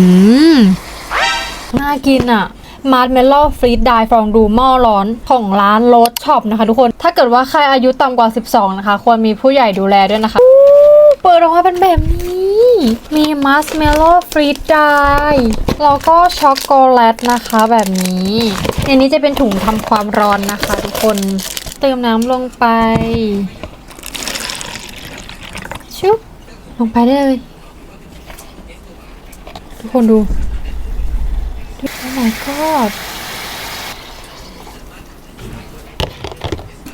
อืม น่ากินอะมาร์ m เมลโล่ฟรีดไดฟองดูหม้อร้อนของร้านโรสช็อปนะคะทุกคน ถ้าเกิดว่าใครอายุต่ำกว่า 12 นะคะ ควรมีผู้ใหญ่ดูแลด้วยนะคะ เปิดออกมาเป็นแบบนี้ มีมาร์ m เมลโล่ฟรีดไดแล้วก็ช็อกโกแลตนะคะแบบนี้ในนี้จะเป็นถุงทำความร้อนนะคะ ทุกคน เติมน้ำลงไป ชุบลงไปได้เลย ทุกคนดูโอ้ my god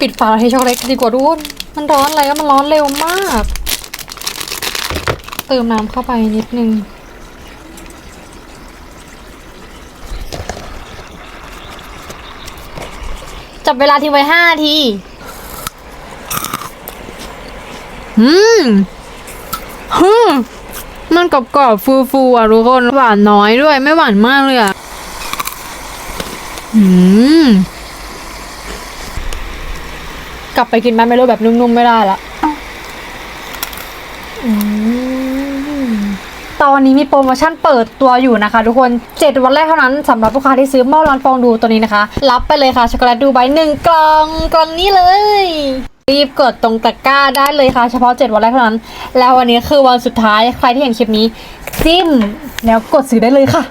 ปิดฝาแล้ช็อกโกแลตดีกว่าทุกคนมันร้อนอะไรก็มันร้อนเร็วมาก เติมน้ำเข้าไปนิดนึงจับเวลาทิ้งไว้ห้าที อืม มันกรอบๆฟูๆอะทุกคนหวานน้อยด้วย ไม่หวานมากเลยอะอืมกลับไปกินบ้านไม่รู้แบบนุ่มๆไม่ได้ละอืมตอนนี้มีโปรโมชั่นเปิดตัวอยู่นะคะ ทุกคน 7 วันแรกเท่านั้นสำหรับลูกค้าที่ซื้อหม้อร้อนฟองดูตัวนี้นะคะ รับไปเลยค่ะช็อกโกแลตดูไบหนึ่งกล่องกล่องนี้เลย รีบกดตรงตะกร้าได้เลยค่ะ เฉพาะ 7 วันแรกเท่านั้น แล้ววันนี้คือวันสุดท้ายใครที่เห็นคลิปนี้ จิ้มแล้วกดซื้อได้เลยค่ะ